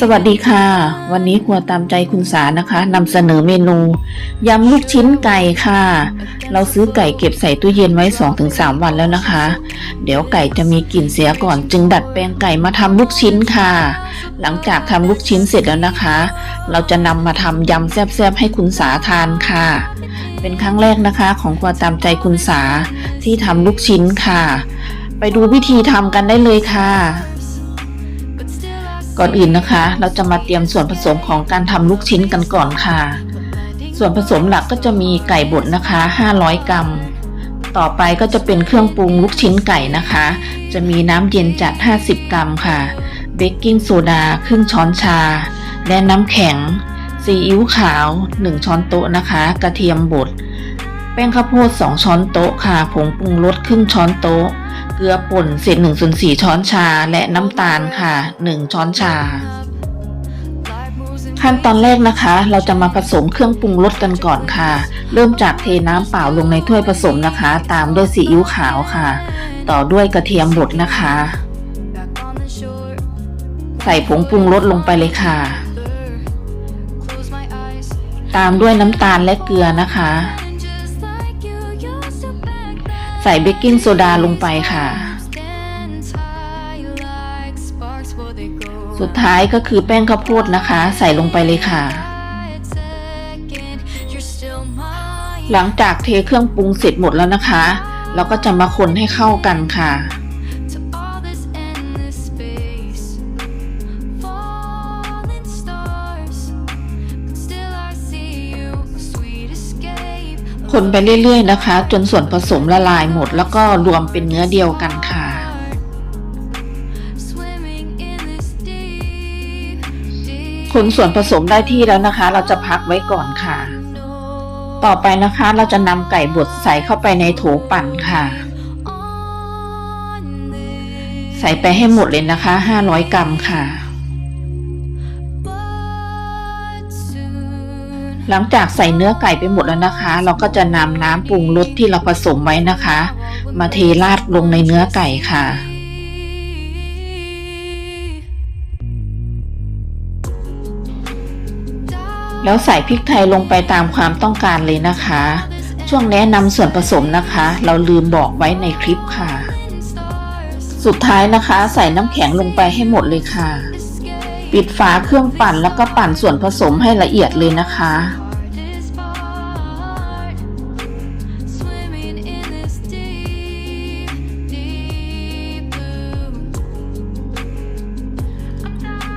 สวัสดีค่ะ วันนี้ครัวตามใจคุณสานะคะนำเสนอเมนูยำลูกชิ้นไก่ค่ะ เราซื้อไก่เก็บใส่ตู้เย็นไว้ 2-3 วันแล้วนะคะ เดี๋ยวไก่จะมีกลิ่นเสียก่อน จึงดัดแปลงไก่มาทำลูกชิ้นค่ะ หลังจากทำลูกชิ้นเสร็จแล้วนะคะ เราจะนำมาทำยำแซ่บๆให้คุณสาทานค่ะ เป็นครั้งแรกนะคะของครัวตามใจคุณสาที่ทำลูกชิ้นค่ะ ไปดูวิธีทำกันได้เลยค่ะ ก่อนอื่นนะคะ เราจะมาเตรียมส่วนผสมของการทำลูกชิ้นกันก่อนค่ะ ส่วนผสมหลักก็จะมีไก่บดนะคะ 500 กรัม ต่อไปก็จะเป็นเครื่องปรุงลูกชิ้นไก่นะคะ จะมีน้ำเย็นจัด 50 กรัมค่ะ เบกกิ้งโซดาครึ่งช้อนชา และน้ำแข็ง ซีอิ๊วขาว 1 ช้อนโต๊ะนะคะ กระเทียมบด แป้งข้าวโพด 2 ช้อนโต๊ะค่ะ ผงปรุงรสครึ่งช้อนโต๊ะ ลือป่นเศษ1ส่วน4ช้อนชาและน้ำตาลค่ะ1ช้อนชา ขั้นตอนแรกนะคะ เราจะมาผสมเครื่องปรุงรสกันก่อนค่ะ เริ่มจากเทน้ำเปล่าลงในถ้วยผสมนะคะ ตามด้วยซีอิ๊วขาวค่ะ ต่อด้วยกระเทียมบดนะคะ ใส่ผงปรุงรสลงไปเลยค่ะ ตามด้วยน้ำตาลและเกลือนะคะ ใส่เบกกิ้งโซดาลงไปค่ะ สุดท้ายก็คือแป้งข้าวโพดนะคะ ใส่ลงไปเลยค่ะ หลังจากเทเครื่องปรุงเสร็จหมดแล้วนะคะ เราก็จะมาคนให้เข้ากันค่ะ คนไปเรื่อยๆนะคะ จนส่วนผสมละลายหมด แล้วก็รวมเป็นเนื้อเดียวกันค่ะ คนส่วนผสมได้ที่แล้วนะคะ เราจะพักไว้ก่อนค่ะ ต่อไปนะคะเราจะนำไก่บดใส่เข้าไปในโถปั่นค่ะ ใส่ไปให้หมดเลยนะคะ 500 กรัมค่ะ หลังจากใส่เนื้อไก่ไปหมดแล้วนะคะ เราก็จะนำน้ำปรุงรสที่เราผสมไว้นะคะ มาเทราดลงในเนื้อไก่ค่ะแล้วใส่พริกไทยลงไปตามความต้องการเลยนะคะ ช่วงแนะนำส่วนผสมนะคะ เราลืมบอกไว้ในคลิปค่ะ สุดท้ายนะคะ ใส่น้ำแข็งลงไปให้หมดเลยค่ะ ปิดฝาเครื่องปั่นแล้วก็ปั่นส่วนผสมให้ละเอียดเลยนะคะ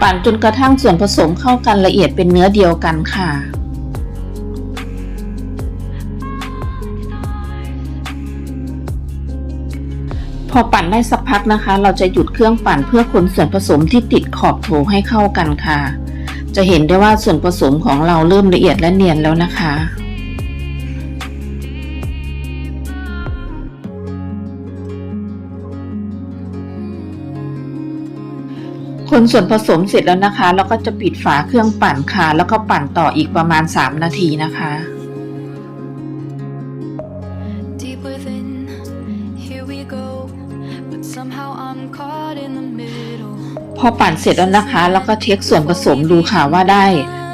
ปั่นจนกระทั่งส่วนผสมเข้ากันละเอียดเป็นเนื้อเดียวกันค่ะ พอปั่นได้สักพักนะคะ เราจะหยุดเครื่องปั่นเพื่อคนส่วนผสมที่ติดขอบโถให้เข้ากันค่ะ จะเห็นได้ว่าส่วนผสมของเราเริ่มละเอียดและเนียนแล้วนะคะคนส่วนผสมเสร็จแล้วนะคะ แล้วก็จะปิดฝาเครื่องปั่นค่ะ แล้วก็ปั่นต่ออีกประมาณ 3 นาทีนะคะ อปั่นเสร็จแล้วนะคะ แล้วก็เช็คส่วนผสมดูค่ะว่าได้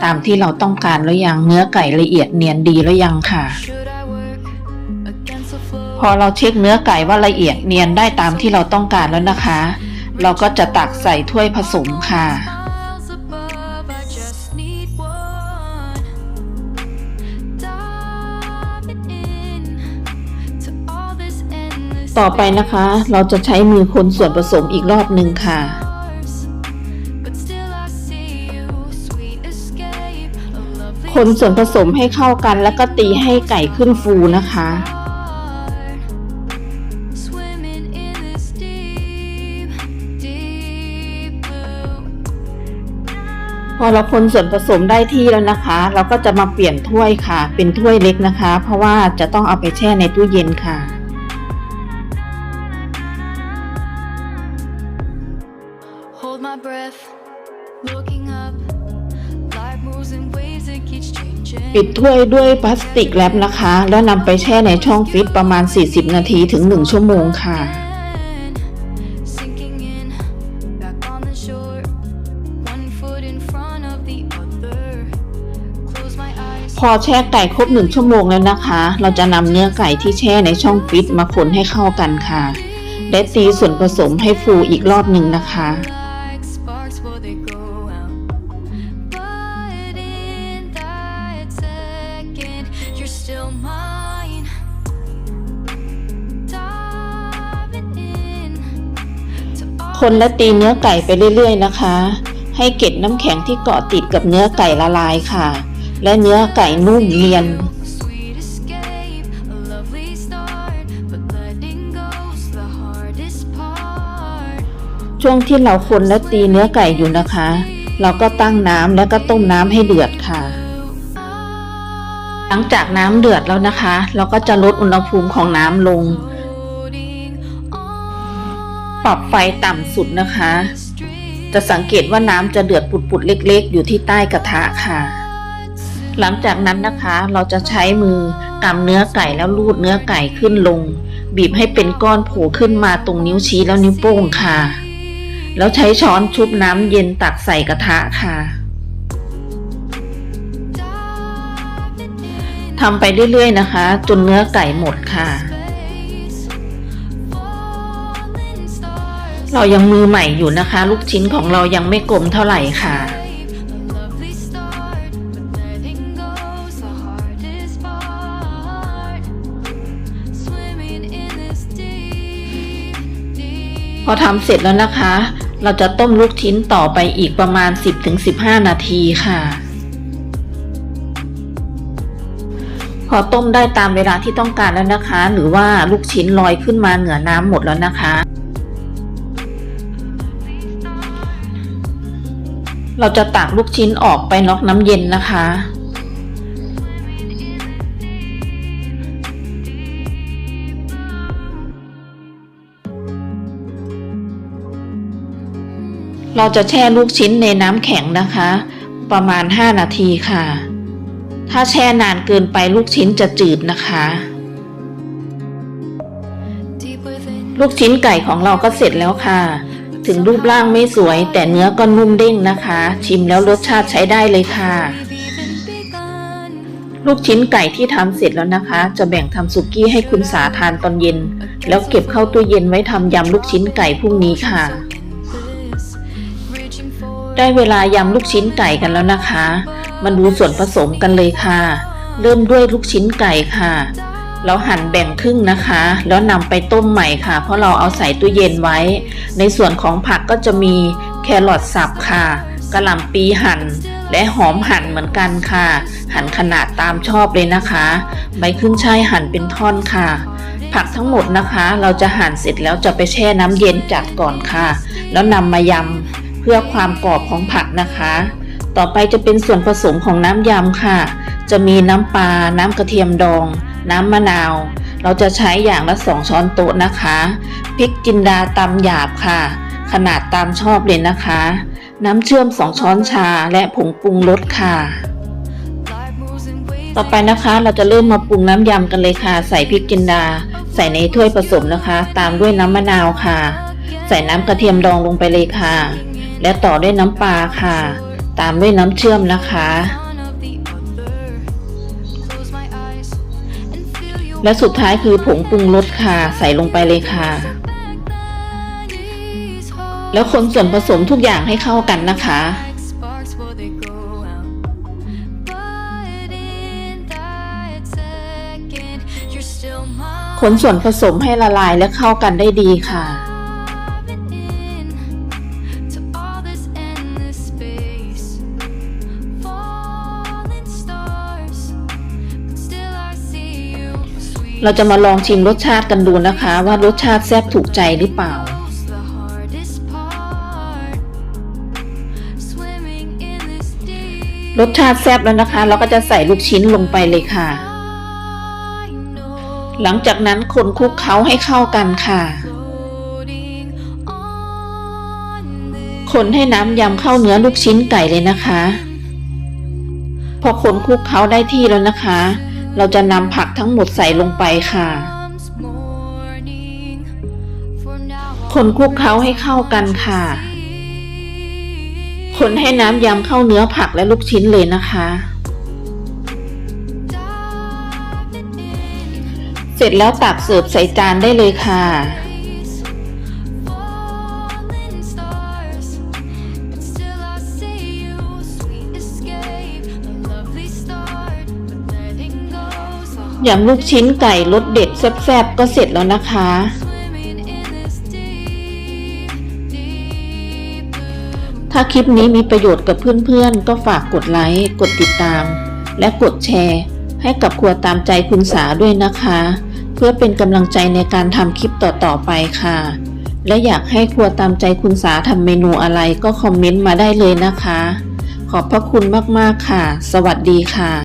ตามที่เราต้องการแล้วยังเนื้อไก่ละเอียดเนียนดีแล้วยังค่ะ พอเราเช็คเนื้อไก่ว่าละเอียดเนียนได้ตามที่เราต้องการแล้วนะคะ เราก็จะตักใส่ถ้วยผสมค่ะต่อไปนะคะ เราจะใช้มือคนส่วนผสมอีกรอบหนึ่งค่ะ คนส่วนผสมให้เข้ากัน แล้วก็ตีให้ไก่ขึ้นฟูนะคะ heart. Swimming in this deep, deep blue. พอเราคนส่วนผสมได้ที่แล้วนะคะ เราก็จะมาเปลี่ยนถ้วยค่ะ เป็นถ้วยเล็กนะคะ เพราะว่าจะต้องเอาไปแช่ในตู้เย็นค่ะ Hold my breath, looking ปิดถ้วยด้วยพลาสติกแรปนะคะ แล้วนำไปแช่ในช่องฟรีซประมาณ 40 นาทีถึง 1 ชั่วโมงค่ะ พอแช่ไก่ครบ 1 ชั่วโมงแล้วนะคะ เราจะนำเนื้อไก่ที่แช่ในช่องฟรีซมาคนให้เข้ากันค่ะและตีส่วนผสมให้ฟูอีกรอบหนึ่งนะคะ คนและตีเนื้อไก่ไปเรื่อยๆนะคะ ให้เกล็ดน้ำแข็งที่เกาะติดกับเนื้อไก่ละลายค่ะ และเนื้อไก่นุ่มเนียนช่วงที่เราคนและตีเนื้อไก่อยู่นะคะ เราก็ตั้งน้ำแล้วก็ต้มน้ำให้เดือดค่ะ หลังจากน้ำเดือดแล้วนะคะ เราก็จะลดอุณหภูมิของน้ำลง ปรับไฟต่ำสุดนะคะ จะสังเกตว่าน้ำจะเดือดปุดๆเล็ก ๆ อยู่ที่ใต้กระทะค่ะ หลังจากนั้นนะคะเราจะใช้มือกำเนื้อไก่แล้วลูดเนื้อไก่ขึ้นลง บีบให้เป็นก้อนโผล่ขึ้นมาตรงนิ้วชี้แล้วนิ้วโป้งค่ะ แล้วใช้ช้อนชุบน้ำเย็นตักใส่กระทะค่ะทำไปเรื่อยๆนะคะ จนเนื้อไก่หมดค่ะ เรายังมือใหม่อยู่นะคะ ลูกชิ้นของเรายังไม่กลมเท่าไหร่ค่ะ พอทำเสร็จแล้วนะคะ เราจะต้มลูกชิ้นต่อไปอีกประมาณ 10-15 นาทีค่ะ พอต้มได้ตามเวลาที่ต้องการแล้วนะคะ หรือว่าลูกชิ้นลอยขึ้นมาเหนือน้ำหมดแล้วนะคะ เราจะตักลูกชิ้นออกไปน็อกน้ำเย็นนะคะ เราจะแช่ลูกชิ้นในน้ำแข็งนะคะ ประมาณ 5 นาทีค่ะ ถ้าแช่นานเกินไปลูกชิ้นจะจืดนะคะลูกชิ้นไก่ของเราก็เสร็จแล้วค่ะ ถึงรูปร่างไม่สวย แต่เนื้อก็นุ่มเด้งนะคะ ชิมแล้วรสชาติใช้ได้เลยค่ะ ลูกชิ้นไก่ที่ทำเสร็จแล้วนะคะ จะแบ่งทำสุกี้ให้คุณสาทานตอนเย็น แล้วเก็บเข้าตู้เย็นไว้ทำยำลูกชิ้นไก่พรุ่งนี้ค่ะ ได้เวลายำลูกชิ้นไก่กันแล้วนะคะ มาดูส่วนผสมกันเลยค่ะ เริ่มด้วยลูกชิ้นไก่ค่ะ เราหั่นแบ่งครึ่งนะคะ แล้วนำไปต้มใหม่ค่ะ เพราะเราเอาใส่ตู้เย็นไว้ ในส่วนของผักก็จะมีแครอทสับค่ะกระหล่ำปีหั่น และหอมหั่นเหมือนกันค่ะ หั่นขนาดตามชอบเลยนะคะ ใบขึ้นช่ายหั่นเป็นท่อนค่ะ ผักทั้งหมดนะคะ เราจะหั่นเสร็จแล้วจะไปแช่น้ำเย็นจัดก่อนค่ะ แล้วนำมายำเพื่อความกรอบของผักนะคะ ต่อไปจะเป็นส่วนผสมของน้ำยำค่ะ จะมีน้ำปลาน้ำกระเทียมดอง น้ำมะนาว เราจะใช้อย่างละสองช้อนโต๊ะนะคะพริกจินดาตำหยาบค่ะ ขนาดตามชอบเลยนะคะ น้ำเชื่อมสองช้อนชาและผงปรุงรสค่ะ ต่อไปนะคะเราจะเริ่มมาปรุงน้ำยำกันเลยค่ะ ใส่พริกจินดา ใส่ในถ้วยผสมนะคะ ตามด้วยน้ำมะนาวค่ะ ใส่น้ำกระเทียมดองลงไปเลยค่ะ และต่อด้วยน้ำปลาค่ะ ตามด้วยน้ำเชื่อมนะคะ และสุดท้ายคือผงปรุงรสค่ะ ใส่ลงไปเลยค่ะ แล้วคนส่วนผสมทุกอย่างให้เข้ากันนะคะ คนส่วนผสมให้ละลายและเข้ากันได้ดีค่ะ เราจะมาลองชิมรสชาติกันดูนะคะ ว่ารสชาติแซ่บถูกใจหรือเปล่า รสชาติแซ่บแล้วนะคะ เราก็จะใส่ลูกชิ้นลงไปเลยค่ะ หลังจากนั้นคนคลุกเคล้าให้เข้ากันค่ะ คนให้น้ำยำเข้าเนื้อลูกชิ้นไก่เลยนะคะ พอคนคลุกเคล้าได้ที่แล้วนะคะ เราจะนำผักทั้งหมดใส่ลงไปค่ะ คนคลุกเคล้าให้เข้ากันค่ะ คนให้น้ำยำเข้าเนื้อผักและลูกชิ้นเลยนะคะ เสร็จแล้วตักเสิร์ฟใส่จานได้เลยค่ะ go's a hard ยำลูกชิ้นไก่รสเด็ดแซ่บๆก็เสร็จแล้วนะคะ ถ้าคลิปนี้มีประโยชน์กับเพื่อนๆ ก็ฝากกดไลค์ กดติดตาม และกดแชร์ ให้กับครัวตามใจคุณสาด้วยนะคะ เพื่อเป็นกำลังใจในการทำคลิปต่อๆไปค่ะ และอยากให้ครัวตามใจคุณสาทำเมนูอะไรก็คอมเมนต์มาได้เลยนะคะ ขอบพระคุณมากๆค่ะ สวัสดีค่ะ